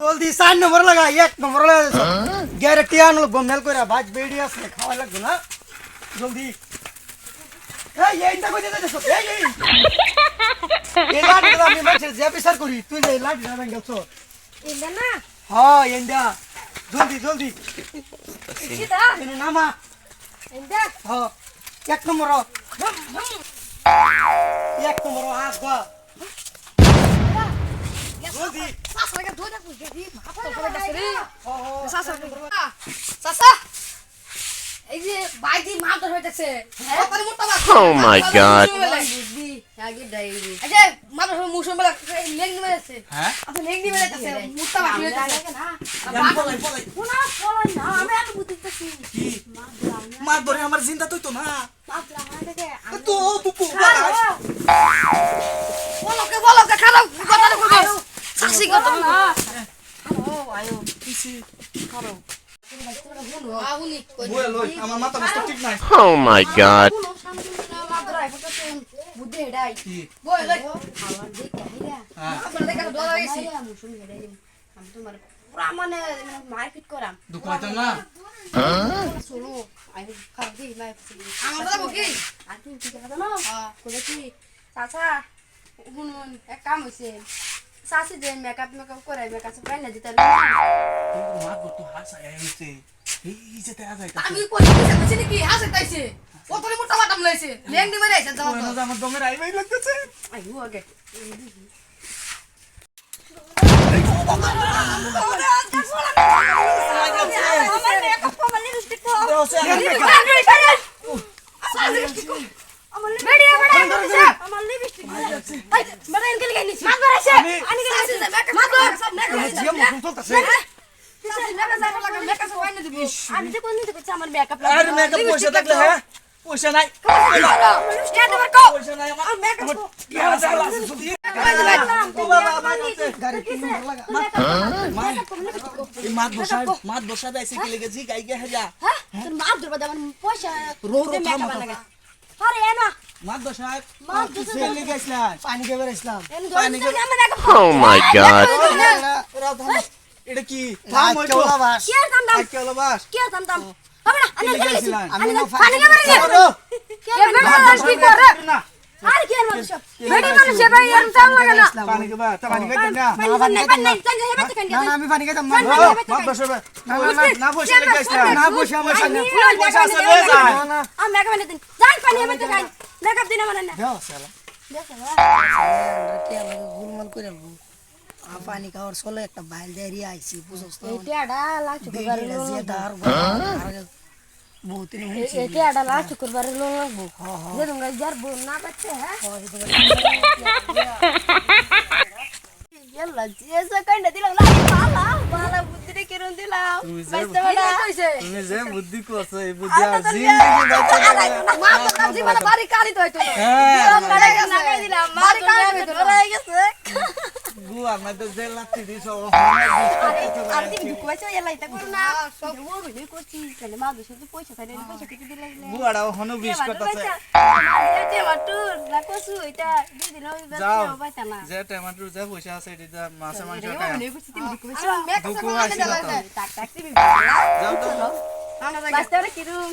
জলদি চার নম্বর লাগা এক নম্বর লাগা। গ্যারেন্টি আনলো গমেল করে ভাজ বেড়ি আছে খাওয়া লাগবে না। জলদি। এই এইটা কই দিতে দেখো এই এই। এই লাঠিটা আমি মাছের যে বিচার করি তুই যে লাঠিটা ভেঙেছ হ্যাঁ এইটা জলদি জলদি। এনে নামা। হ্যাঁ। এক নম্বর এক নম্বর হাত গা জলদি। এই যে বাইদি মাছ ধরে হইতেছে Oh my God. এই যে মাছ ধরে মুসুম বেলা লেগ হ্যাঁ? আপনি লেগ নিবে যাচ্ছে মুত্তা বাকি হইতেছে পলাই পলাই কি? মার ধরে আমার জিন্দা তুই তো না। তো তুকু বলকে বলকে খারাপ। কথা কইবো সাসি কথা না। আউনি কই বলে লই আমার মাথা মস্ত ঠিক নাই Oh my god. হ্যাঁ মানে মারপিট করাম না শোনো আমি কি আর তুমি কি কথা জানো কি চাচা শুনুন এক কাম হয়েছে চাষি যে মেকআপ মেকআপ করে মেকআপ প্রায় না দিতে মা গো তো হাসা আইছে এই যে তা যাইতা আমি কই দিছি নাকি হাসে তাইছে কতলি মোটা বাটাম লইছে লেং নিবে যাইছে যাও ওই না আমার দমের আইবাই লাগতেছে আইও আগে আমি যে কোন দিকে করছি আমার মেকআপ আরে মেকআপ পয়সা থাকলে হ্যাঁ পয়সা নাই পয়সা নাই আমার কি আছে লাসি সুদি ও বাবা আমার কাছে গাড়ি তিন নম্বর লাগা এই মাত বসা মাত বসা দাইছে কি লেগেছি গাই গে হেজা তোর মা লাগা আরে এনা। মাত বসা মাত বসা কিসে লেগেছিলাম পানি কে বেরেছিলাম এনে পানি কে Oh my god. এটা কি? থাম হইতো কি আর দাম দাম আজকে হলো বাস। কি আর দাম দাম হবে না আমি গেছি। লেগেছিলাম আমি পানি কে বেরিয়ে কি মানুষ কি করে আমি পানি খেতাম না। বসা বসে। না খাওয়ার চলে একটা বাইল দিয়ে আইছি বুঝছ তো এইটা লাস্ট করবার বেগিলা যে দার বহুত দিন হইছে এইটা লাস্ট করবার লোন লাগবো যে তোমরা যার বোন না পাচ্ছে হ্যাঁ ইয়াল্লা যে সেকেন্ড দিলাম না বালা বালা বুদ্ধি কেরম দিলাম বাইতে বড়া কইছে তুমি যে বুদ্ধি করছ এই বুদ্ধি আর জিন্দগি মা তো কাম জীবনে বাড়ি কালি তো হইতো হ্যাঁ লাগাই দিলাম বাড়ি কালি হইতো হয়ে গেছে গু আমার তো জেল লাগতে দিছো আর তুমি কইছো ইয়াল্লা এটা করো না। সব ও ভিডিও করছি তাহলে মা দুশো পয়সা তাই পয়সা কেটে দিলে গু হনো বিশ করতেছে যাও যে টমেটো যে পয়সা আছে এটা মাছে মাংস খায় মেকআপ দুকু করে আসি না? তো কিরম